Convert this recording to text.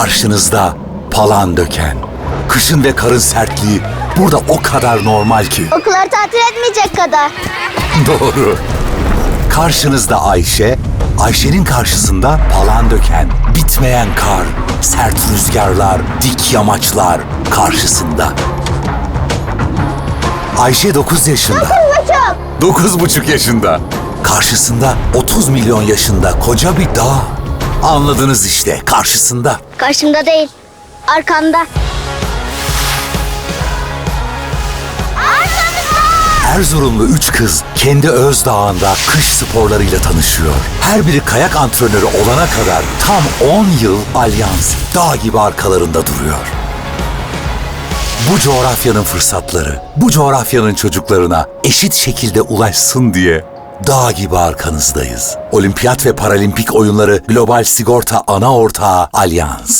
Karşınızda palan döken. Kışın ve karın sertliği burada o kadar normal ki. Okullar tatil etmeyecek kadar. Doğru. Karşınızda Ayşe, Ayşe'nin karşısında palan döken, bitmeyen kar, sert rüzgarlar, dik yamaçlar karşısında. Ayşe 9 yaşında. Buçuk. Dokuz buçuk yaşında. Karşısında 30 milyon yaşında koca bir dağ. Anladınız işte karşısında. Karşımda değil. Arkamda. Erzurumlu üç kız kendi öz dağında kış sporlarıyla tanışıyor. Her biri kayak antrenörü olana kadar tam 10 yıl Alyans dağ gibi arkalarında duruyor. Bu coğrafyanın fırsatları, bu coğrafyanın çocuklarına eşit şekilde ulaşsın diye dağ gibi arkanızdayız. Olimpiyat ve paralimpik oyunları global sigorta ana ortağı Alyans.